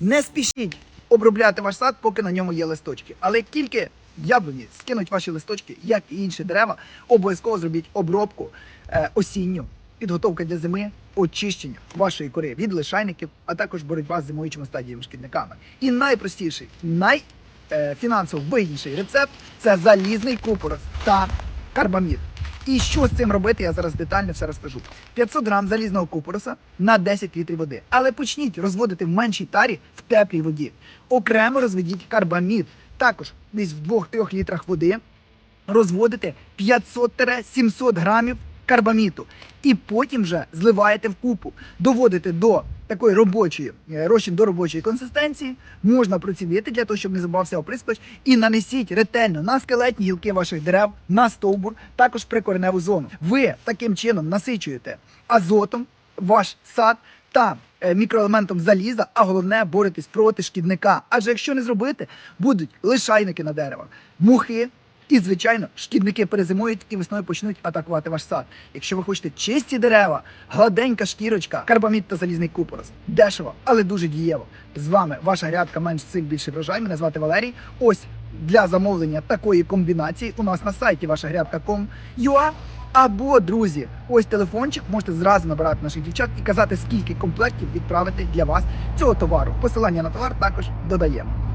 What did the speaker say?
Не спішіть обробляти ваш сад, поки на ньому є листочки. Але тільки яблуні скинуть ваші листочки, як і інші дерева, обов'язково зробіть обробку е, осінню, підготовка для зими, очищення вашої кори від лишайників, а також боротьба з зимуючими стадіями шкідниками. І найпростіший, най е, вигідніший рецепт це залізний купорос та карбамід. І що з цим робити, я зараз детально все розкажу. 500 грам залізного купороса на 10 літрів води. Але почніть розводити в меншій тарі в теплій воді. Окремо розведіть карбамід. Також десь в 2-3 літрах води розводите 500-700 грамів карбаміту. І потім вже зливаєте в купу, доводите до такої робочої розчин до робочої консистенції, можна процідити для того, щоб не забався оприскувач, і нанесіть ретельно на скелетні гілки ваших дерев, на стовбур, також прикореневу зону. Ви таким чином насичуєте азотом ваш сад та е, мікроелементом заліза, а головне боретесь проти шкідника. Адже якщо не зробити, будуть лишайники на деревах, мухи. І, звичайно, шкідники перезимують і весною почнуть атакувати ваш сад. Якщо ви хочете чисті дерева, гладенька шкірочка, карбамід та залізний купорос. Дешево, але дуже дієво. З вами ваша грядка менш цих більше врожай. Мене звати Валерій. Ось для замовлення такої комбінації у нас на сайті ваша грядка.com.ua або, друзі, ось телефончик, можете зразу набирати наших дівчат і казати, скільки комплектів відправити для вас цього товару. Посилання на товар також додаємо.